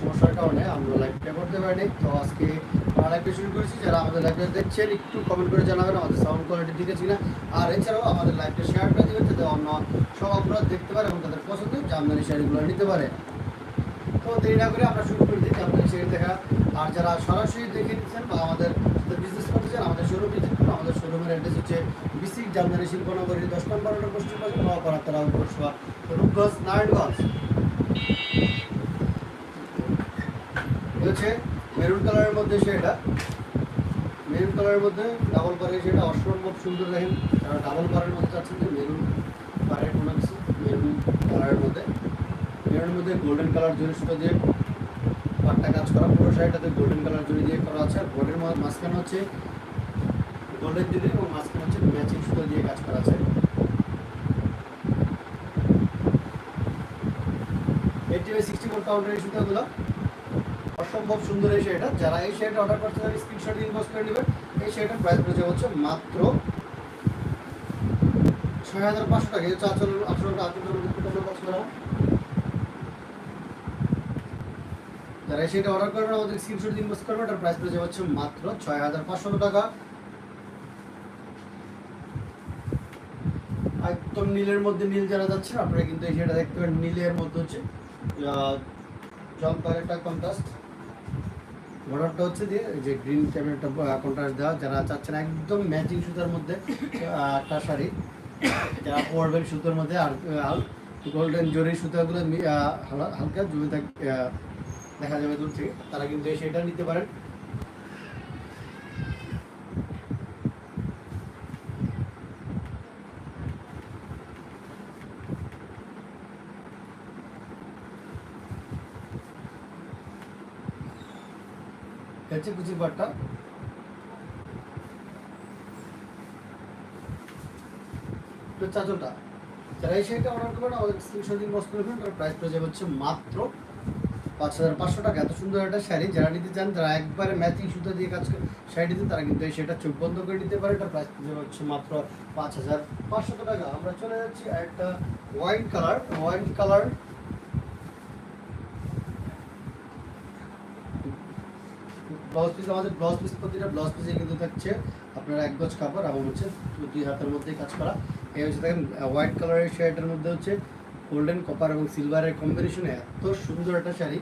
সমস্যার কারণে আমরা লাইভটা করতে পারিনি। তো আজকে লাইভটা শুরু করেছি। যারা আমাদের লাইভটা দেখছেন, একটু কমেন্ট করে জানাবেন, আমাদের সাউন্ড কোয়ালিটি ঠিক আছে কিনা। আর এছাড়াও আমাদের লাইভটা শেয়ার করে দেবেন, যাতে অন্য সব আপনারা দেখতে পারে এবং তাদের পছন্দের জামদানি শাড়িগুলো নিতে পারে। তো দেরি না করে আমরা শুরু করে দিই জামদানি শাড়ি দেখা। আর যারা সরাসরি দেখে নিচ্ছেন বা আমাদের বিজনেস করতে চান, আমাদের শোরুম ভিজিট করুন আমাদের শোরুমের অ্যাড্রেস হচ্ছে বিসিক জামদানি শিল্পনগরী দশ নম্বর পশ্চিম পাশে নওয়াপাড়া তারা রূপগঞ্জ, নারায়ণগঞ্জ। হচ্ছে মেরুন কালারের মধ্যে সেটা মেরুন কালারের মধ্যে ডাবল পারে সেটা অসম্ভব সুন্দর দেখেন। ডাবল পারের মধ্যে চাচ্ছেন যে মেরুন পারের কোনো কিছু, মেরুন কালারের মধ্যে। মেরুনের মধ্যে গোল্ডেন কালার জরি সুতো দিয়ে পাটটা কাজ করা। পুরো শাড়িটাতে গোল্ডেন কালার জরি দিয়ে করা আছে। আর বোর্ডের মাঝখানে হচ্ছে গোল্ডেন জরি এবং মাঝখানে হচ্ছে ম্যাচিং সুতো দিয়ে কাজ করা আছে। এইটি সিক্সটি ফোর কাউন্টার এই সুতোগুলো। অসম্ভব সুন্দর এই শাড়িটা। যারা এই শাড়িটা অর্ডার করতে চান স্ক্রিনশট ইনবক্স করে নেবেন। এই শাড়িটার প্রাইস পড়েছে হচ্ছে মাত্র ছয় হাজার পাঁচশো টাকা। হচ্ছে আচরণ ফুটানো কাজ যারা এই শাড়িটা অর্ডার করবেন, আমাদের স্ক্রিনশট ইনবক্স করবেন, এটার প্রাইস পড়েছে হচ্ছে মাত্র ছয় হাজার পাঁচশো টাকা। একদম নীলের মধ্যে নীল যারা যাচ্ছেন, আপনারা কিন্তু এই শাড়িটা দেখতে পারেন। নীলের মধ্যে হচ্ছে জলপাইয়ের একটা কন্ট্রাস্ট বর্ডারটা হচ্ছে দিয়ে যে গ্রিন একটা কন্ট্রাস্ট দেওয়া, যারা চাচ্ছেন একদম ম্যাচিং সুতার মধ্যে একটা শাড়ি, যারা পরবেন সুতোর মধ্যে, আর গোল্ডেন জরি সুতাগুলো হালকা জমে দেখা যাবে দূর থেকে, তারা কিন্তু সেটা নিতে পারেন। হচ্ছে কুচির পাটটা চাদরটা যারা এই শাড়িটা অর্ডার করবেন আমাদের তার প্রাইস পড়ে যাবে হচ্ছে মাত্র পাঁচ হাজার পাঁচশো টাকা। এত সুন্দর একটা শাড়ি, যারা নিতে চান যারা একবারে ম্যাচিং সুতো দিয়ে কাজ করে শাড়ি নিতে তারা কিন্তু এই শাড়িটা চোখ বন্ধ করে নিতে পারে। এটা প্রাইস যাবে হচ্ছে মাত্র পাঁচ হাজার পাঁচশো টাকা। আমরা চলে যাচ্ছি একটা wine colour wine colour blouse piece আমাদের ব্লাউজ পিস প্রতিটা ব্লাউজ পিসে কিন্তু থাকছে আপনার এক গজ কাপড় এবং হচ্ছে দুই হাতের মধ্যেই কাজ করা। এই হচ্ছে দেখেন হোয়াইট কালারের শাড়িটার মধ্যে হচ্ছে গোল্ডেন কপার এবং সিলভারের কম্বিনেশনে এত সুন্দর একটা শাড়ি।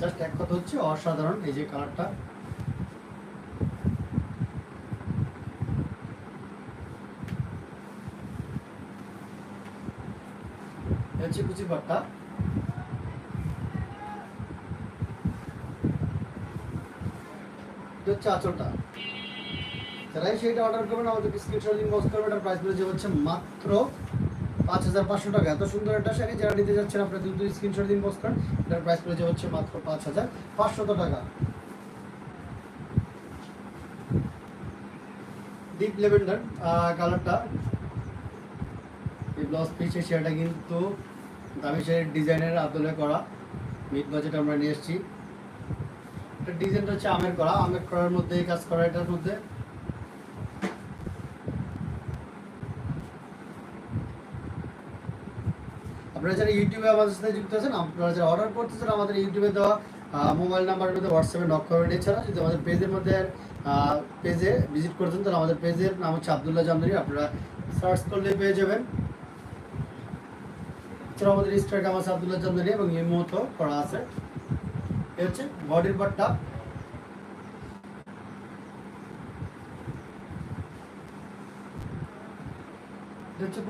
জাস্ট এক কথা হচ্ছে, অসাধারণ এই যে কালারটা হচ্ছে কুচি পাট্টা এটা হচ্ছে আঁচলটা। যারাই সেইটা অর্ডার করবেন আমাদের স্ক্রিনশট ইনবক্স করবেন, এটার প্রাইস পড়েছে হচ্ছে মাত্র পাঁচ হাজার পাঁচশো টাকা। এত সুন্দর একটা শাড়ি, যারা নিতে যাচ্ছেন, আপনারা কিন্তু স্ক্রিনশট ইনবক্স করেন, এটার প্রাইস পড়েছে হচ্ছে মাত্র পাঁচ হাজার পাঁচশত টাকা। ডিপ লেভেন্ডার কালারটা এই ব্লাউজ পিসের শাড়িটা কিন্তু দামি শাড়ির ডিজাইনের আদলে করা। মিড বাজেট আমরা নিয়ে এসেছি। এটা ডিজাইনটা হচ্ছে আমের করা আমের করার মধ্যে এই কাজ করা, এটার মধ্যে। আপনারা যারা ইউটিউবে আমাদের সাথে যুক্ত আছেন, আপনারা যারা অর্ডার করতেছেন আমাদের ইউটিউবে দেওয়া মোবাইল নাম্বারের মধ্যে হোয়াটসঅ্যাপে নক করবেন এছাড়া যদি আমাদের পেজের মধ্যে পেজে ভিজিট করতেন তাহলে আমাদের পেজের নাম হচ্ছে আবদুল্লাহ জামদানি। আপনারা সার্চ করলে পেয়ে যাবেন। এছাড়া আমাদের ইনস্টাগ্রাম আছে আবদুল্লাহ জামদানি এবং ইমো তো করা আছে। হচ্ছে বডির পার্টটা হচ্ছে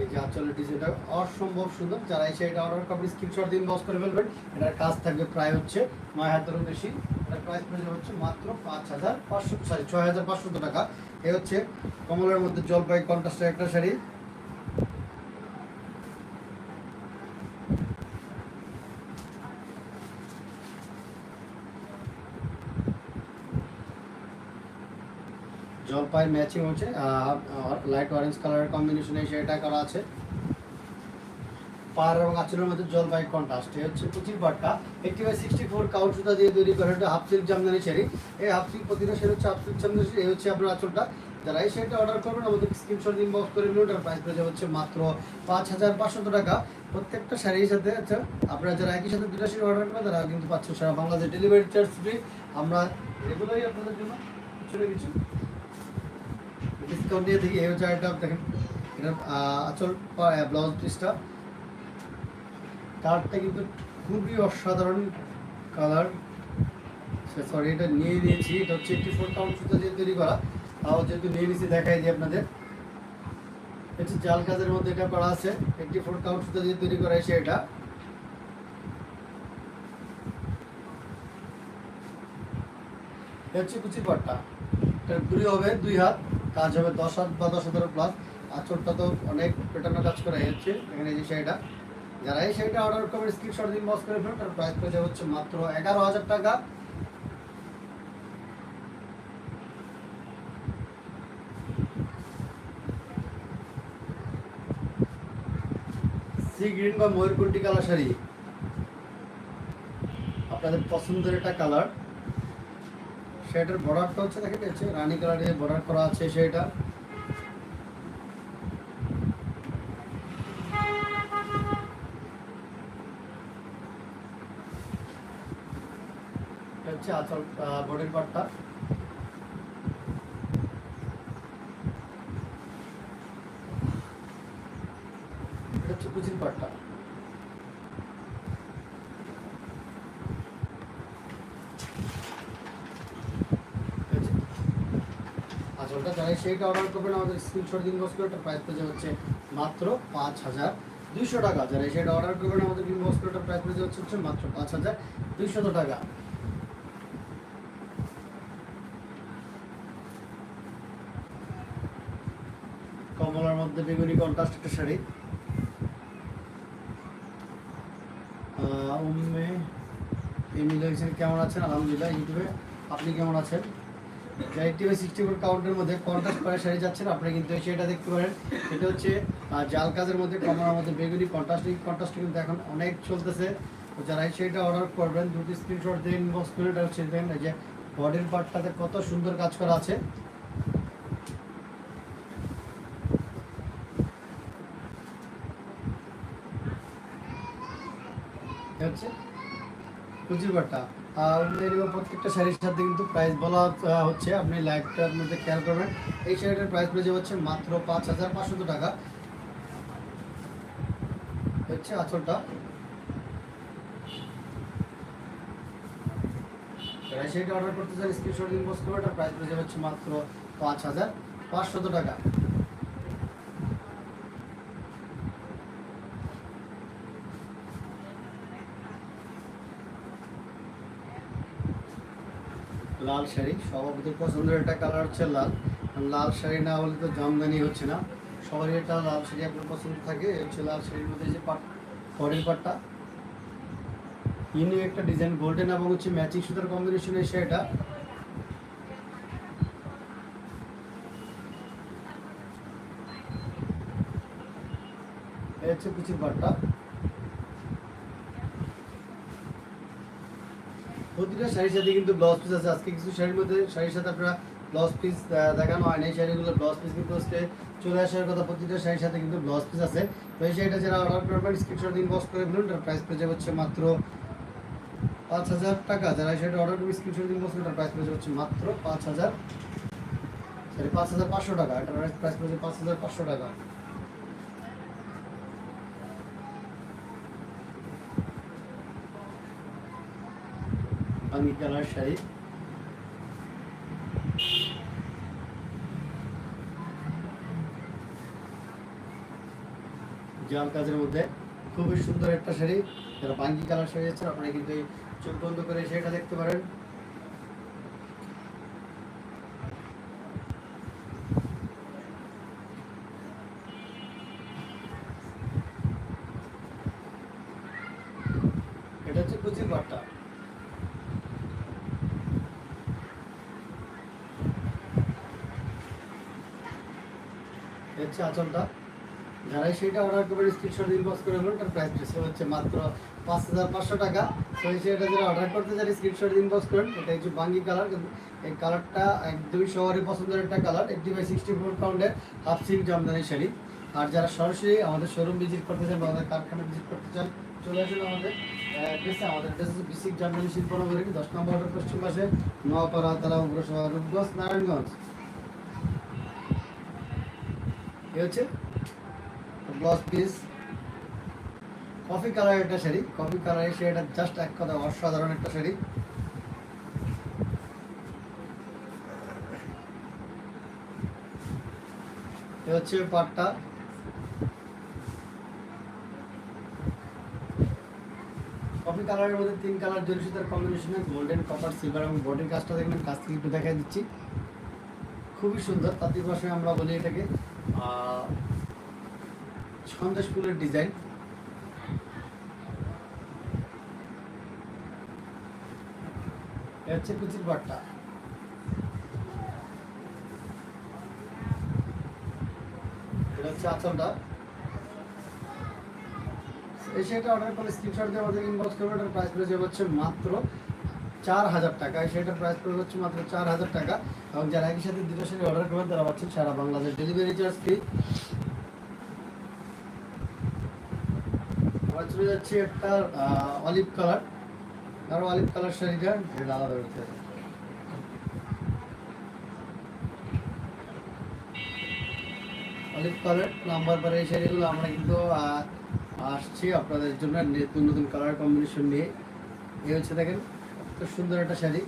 এই যে অসম্ভব যারা এই শাড়িটা অর্ডার করে কাজ থাকবে প্রায় হচ্ছে হচ্ছে মাত্র পাঁচ হাজার পাঁচশো ছয় হাজার পাঁচশো টাকা। এ হচ্ছে কমলের মধ্যে জলপাই কন্ট্রাস্টের একটা শাড়ি। জলপাই ম্যাচিং হচ্ছে লাইট অরেঞ্জ কালারের কম্বিনেশনে সেটা করা আছে। পার এবং আঁচলের মধ্যে জলবায়ু কন্ট্রাস্ট এই হচ্ছে কুচির পাটটা। Eighty by sixty four count সুতা দিয়ে তৈরি করা একটা হাফ সিল্ক জামদানি শাড়ি। এই হাফ সিল্ক প্রতিটা শাড়ি হচ্ছে হাফ সিল্ক জামদানি শাড়ি, এই হচ্ছে আপনার আঁচলটা। যারা এই শাড়িটা অর্ডার করবেন আমাদের স্ক্রিনশট ইনবক্স করে নিন, ওটার প্রাইস পড়ে হচ্ছে মাত্র পাঁচ হাজার পাঁচশত টাকা। প্রত্যেকটা শাড়ির সাথে আচ্ছা আপনারা যারা একই সাথে দুটা শাড়ি অর্ডার করবেন, তারা কিন্তু পাচ্ছেন সারা বাংলাদেশ ডেলিভারি চার্জ ফ্রি আমরা রেগুলারই আপনাদের জন্য কিছু না কিছু ডিসকাউন্ট দিয়ে দেখি এই একটা দেখেন এটা আচল ব্লাউজ পিসটা কালারটা কিন্তু খুবই অসাধারণ কালার। সরি এটা নিয়ে নিয়েছি। এটা হচ্ছে একটি ফোর কাউন্ট সুতা দিয়ে তৈরি করা। তাও যেহেতু নিয়ে নিয়েছি, দেখাই দিই আপনাদের। হচ্ছে জাল কাজের মধ্যে এটা করা আছে। একটি ফোর কাউন্ট সুতা দিয়ে তৈরি করা হয়েছে এটা। এটা হচ্ছে কুচি পাট্টা। এটার গুলি হবে দুই হাত, কাজ হবে দশ হাত বা দশ হাজার প্লাস আঁচড়টা তো অনেক পেটানো কাজ করা হচ্ছে এখানে যে শাড়িটা যারা এই শাড়িটা অর্ডার করবেন স্ক্রিনশট দিন বস করে ফেলুন, তার প্রাইস পড়ে হচ্ছে মাত্র এগারো হাজার টাকা। সি গ্রিন বা ময়ূরকুন্টি কালার শাড়ি। আপনাদের পছন্দের একটা কালার। সেটার বর্ডারটা হচ্ছে দেখে যাচ্ছে রানী কালারের বর্ডার করা আছে সেটা হচ্ছে আচল বডির পার্টটা এটা হচ্ছে কুচির আচলটা যারা সেইটা অর্ডার করবেন, আমাদের স্ক্রিনশট দিন হচ্ছে মাত্র পাঁচ হাজার দুইশো টাকা। যারা সেটা অর্ডার করবেন, আমাদের করে প্রাইস হচ্ছে হচ্ছে মাত্র পাঁচ হাজার দুইশত টাকা। কমলার মধ্যে বেগুনি কন্ট্রাস্ট একটা শাড়ি। উম্মে এমিল হোসেন কেমন আছেন? আলহামদুলিল্লাহ, ইউটিউবে আপনি কেমন আছেন? বাই সিক্সটি ফোর কাউন্টের মধ্যে কন্ট্রাস্ট করে শাড়ি যাচ্ছেন আপনি কিন্তু সেটা দেখতে পারেন। এটা হচ্ছে জাল কাজের মধ্যে কমলার মধ্যে বেগুনি কন্ট্রাস্ট কন্ট্রাস্ট কিন্তু এখন অনেক চলতেছে। যারা এই শাড়িটা অর্ডার করবেন, দুটি স্ক্রিনশট দিয়ে ইনবক্স করে এটা হচ্ছে দেখেন যে বডির পার্টটাতে কত সুন্দর কাজ করা আছে। হচ্ছে কুচির বাটা। আর প্রত্যেকটা শাড়ির সাথে কিন্তু প্রাইস বলা হচ্ছে, আপনি লাইভটার মধ্যে খেয়াল করবেন। এই শাড়িটার প্রাইস পড়ে হচ্ছে মাত্র পাঁচ হাজার পাঁচশো টাকা। হচ্ছে আঁচলটা। যারা শাড়িটা অর্ডার করতে চান স্ক্রিনশট ইনবক্স করবে এটার প্রাইস পড়ে হচ্ছে মাত্র পাঁচ হাজার পাঁচশত টাকা। লাল শাড়ি সভাপতির পছন্দের একটা কালার হচ্ছে লাল। লাল শাড়ি না হলে তো জামদানি হচ্ছে না। সবারই এটা লাল শাড়ি আপনার পছন্দ থাকে। হচ্ছে লাল শাড়ির মধ্যে যে পাট বডির পাটটা। ইউনিক একটা ডিজাইন গোল্ডেন এবং হচ্ছে ম্যাচিং সুতার কম্বিনেশন শাড়িটা। হচ্ছে কিছু পাটটা। প্রতিটা শাড়ির সাথে কিন্তু ব্লাউজ পিস আছে। আজকে কিছু শাড়ির মধ্যে, শাড়ির সাথে আপনারা ব্লাউজ পিস দেখানো হয় না এই শাড়িগুলো ব্লাউজ পিস কিন্তু আজকে চলে আসার কথা। প্রতিটা শাড়ির সাথে কিন্তু ব্লাউজ পিস আছে। তো এই শাড়িটা যারা অর্ডার করবেন স্ক্রিনশট ইনবক্স করে ফেলুন। তার প্রাইস পেয়ে হচ্ছে মাত্র পাঁচ হাজার টাকা। যারা এই শাড়িটা অর্ডার করবে স্ক্রিনশট ইনবক্স করে, তার প্রাইস পেয়ে হচ্ছে মাত্র পাঁচ হাজার সরি পাঁচ হাজার পাঁচশো টাকা। এটার প্রাইস পেয়ে পাঁচ হাজার পাঁচশো টাকা। আমি জাল কাজের মধ্যে খুবই সুন্দর একটা শাড়ি। যারা বাঙ্গি কালার শাড়ি আছে, আপনারা কিন্তু চোখ বন্ধ করে সেটা দেখতে পারেন। হচ্ছে আঁচলটা। যারাই সেটা অর্ডার করবেন স্ক্রিনশট ইনবক্স করে বলুন তার প্রাইস হচ্ছে মাত্র পাঁচ হাজার পাঁচশো টাকা। তো এই শাড়িটা যারা অর্ডার করতে চান স্ক্রিনশট ইনবক্স করেন, এটা হচ্ছে বাঙ্গি কালার কিন্তু এই কালারটা একদমই সবারই পছন্দের একটা colour eighty by sixty four পাউন্ডের হাফ সিল্ক জামদানি শাড়ি। আর যারা সরাসরি আমাদের শোরুম ভিজিট করতে চান বা আমাদের কারখানা ভিজিট করতে চান, চলে আসুন আমাদের। অ্যাড্রেসে আমাদের অ্যাড্রেস হচ্ছে বিসিক জামদানি শিল্পনগরী, দশ নম্বর পশ্চিম পাশে নোয়াপাড়া তালা পৌরসভা রূপগঞ্জ, নারায়ণগঞ্জ। এ হচ্ছে? ব্লাউজ পিস কফি কালার একটা শাড়ি। কফি কালারের শাড়িটা জাস্ট এক কথা অসাধারণ একটা শাড়ি। এ হচ্ছে পাটটা। কফি কালারের মধ্যে তিন কালার জরি সুতার কম্বিনেশনে গোল্ডেন কপার সিলভার এবং বডির কাজটা দেখবেন। কাছ থেকে একটু দেখাই দিচ্ছি। খুবই সুন্দর তাঁতির ভাষায় আমরা বলি এটাকে। সন্দেশ ফুলের ডিজাইন। হচ্ছে কুচির পাটটা এটা হচ্ছে আঁচলটা। সেটা অর্ডার করলে স্ক্রিনশট দিয়ে আমাদের ইনবক্স করবে এটার প্রাইস যাবে হচ্ছে মাত্র চার হাজার টাকা। সেটার প্রাইস পড়ে হচ্ছে মাত্র চার হাজার টাকা। এবং যারা একই সাথে দুটো শাড়ি অর্ডার করবেন, তারা পাচ্ছেন সারা বাংলাদেশ ডেলিভারি চার্জ ফ্রি চলে যাচ্ছে একটা অলিভ কালার আর অলিভ কালার শাড়িটা, এটা আলাদা হবে। অলিভ কালার নাম্বার পরে এই শাড়িগুলো আমরা কিন্তু আসছি আপনাদের জন্য নতুন নতুন কালার কম্বিনেশন নিয়ে। এই হচ্ছে দেখেন খুব সুন্দর একটা শাড়ি।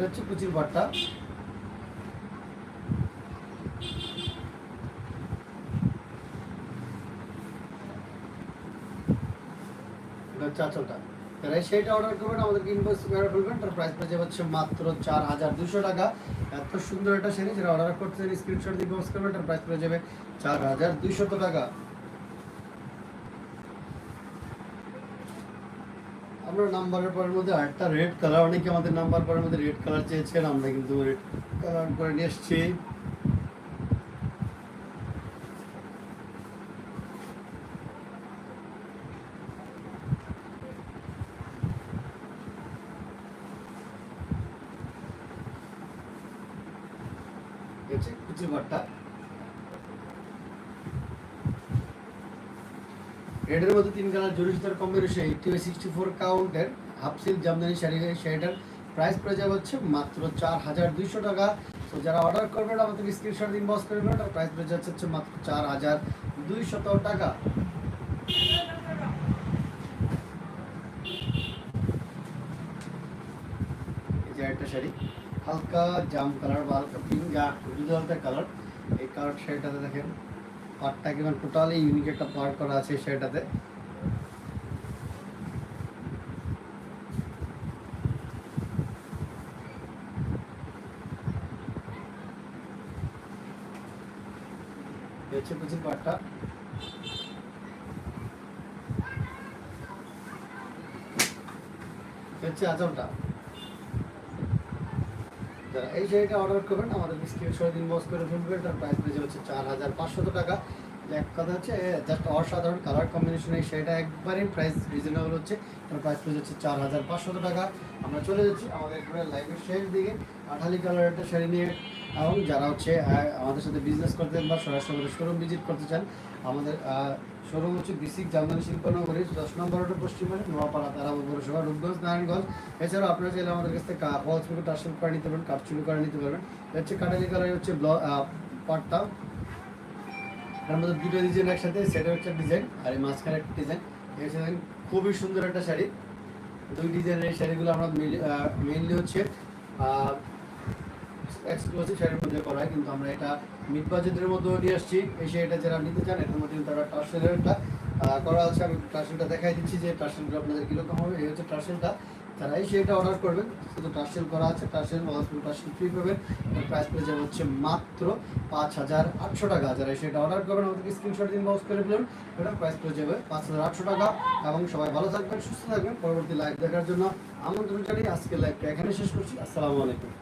হচ্ছে কুচির যারা এই সেইটা অর্ডার করবেন, আমাদেরকে ইনভয়েস করে ফেলবেন তার প্রাইস পেয়ে যাবে হচ্ছে মাত্র চার হাজার দুশো টাকা। এত সুন্দর একটা শাড়ি যারা অর্ডার করতে চান স্ক্রিনশট দিয়ে বক্স করবেন এটার প্রাইস পড়ে যাবে চার হাজার দুইশত টাকা। আমরা নাম্বারের পরের মধ্যে আরেকটা রেড কালার অনেকে আমাদের নাম্বার পরের মধ্যে রেড কালার চেয়েছেন, আমরা কিন্তু রেড কালার করে নিয়ে এসেছি। হচ্ছে কুচি বাট্টা রেডের মধ্যে তিন কালার জরি সুতার কম্বিনেশন বাই সিক্সটি ফোর কাউন্টের হাফ সিল্ক জামদানি শাড়ি শাড়িটার প্রাইস পড়ে যাবে হচ্ছে মাত্র চার হাজার দুইশো টাকা। তো যারা অর্ডার করবেন, আমাদের স্ক্রিনশট দিন বস করবেন ওটার প্রাইস পড়ে যাচ্ছে হচ্ছে মাত্র চার হাজার দুইশত টাকা। একটা শাড়ি। হালকা জাম কালার বা হালকা পিঙ্ক হালকা কালার, এই কালার শাড়িটাতে দেখেন পার্টটা কেমন টোটালি ইউনিক একটা পার্ট করা আছে এই হচ্ছে এই শাড়িটা অর্ডার করবেন, আমাদের স্ক্রিনশট ইনবক্স করে ফেলবেন তার প্রাইস পেয়েছে হচ্ছে চার হাজার পাঁচশত টাকা। এক কথা হচ্ছে জাস্ট অসাধারণ কালার কম্বিনেশন এই শাড়িটা একবারই প্রাইস রিজনেবল হচ্ছে। তার প্রাইস পেয়ে যাচ্ছে চার হাজার পাঁচশত টাকা। আমরা চলে যাচ্ছি আমাদের একেবারে লাইভের শেষ দিকে। আঠালি কালার একটা শাড়ি নিয়ে। এবং যারা হচ্ছে আমাদের সাথে বিজনেস করতে বা সরাসরি শোরুম ভিজিট করতে চান আমাদের শোরুম হচ্ছে বিসিক জামদানি শিল্পনগরী, দশ নম্বর রোডের পশ্চিমবঙ্গে নোয়াপাড়া তারাপুর পৌরসভা, রূপগঞ্জ, নারায়ণগঞ্জ। এছাড়াও আপনারা চাইলে আমাদের কাছ থেকে ফলস পিকো টার্সেল করে নিতে পারেন কাপচুলি করে নিতে পারবেন। হচ্ছে কাটালি কালার হচ্ছে ব্ল পাটটা তার মধ্যে দুটো ডিজাইন একসাথে, সেটা হচ্ছে ডিজাইন আর এই মাঝখানে একটা ডিজাইন হচ্ছে খুবই সুন্দর একটা শাড়ি। দুই ডিজাইনের এই শাড়িগুলো আমরা মেইনলি হচ্ছে এক্সক্লুসিভ মধ্যে কিন্তু আমরা এটা মিড বাজেটের নিয়ে আসছি। যারা নিতে চান তারা আহ, করা আমি টার্সেলটা দেখাই দিচ্ছি যে আপনাদের কীরকম হবে। এই হচ্ছে টার্সেলটা শাড়িটা অর্ডার করবেন। শুধু টার্সেল করা আছে টার্সেল টার্সেল ফ্রি পাবেন। প্রাইস পড়ে যাবে হচ্ছে মাত্র পাঁচ হাজার আটশো টাকা। যারা এই অর্ডার করবেন আমাদেরকে স্ক্রিনশট দিন করে প্রাইস পড়ে যাবে পাঁচ হাজার আটশো টাকা। এবং সবাই ভালো থাকবেন সুস্থ থাকবেন। পরবর্তী লাইভ দেখার জন্য আমন্ত্রণ জানিয়ে আজকের লাইভটা এখানে শেষ করছি। আসসালামু আলাইকুম।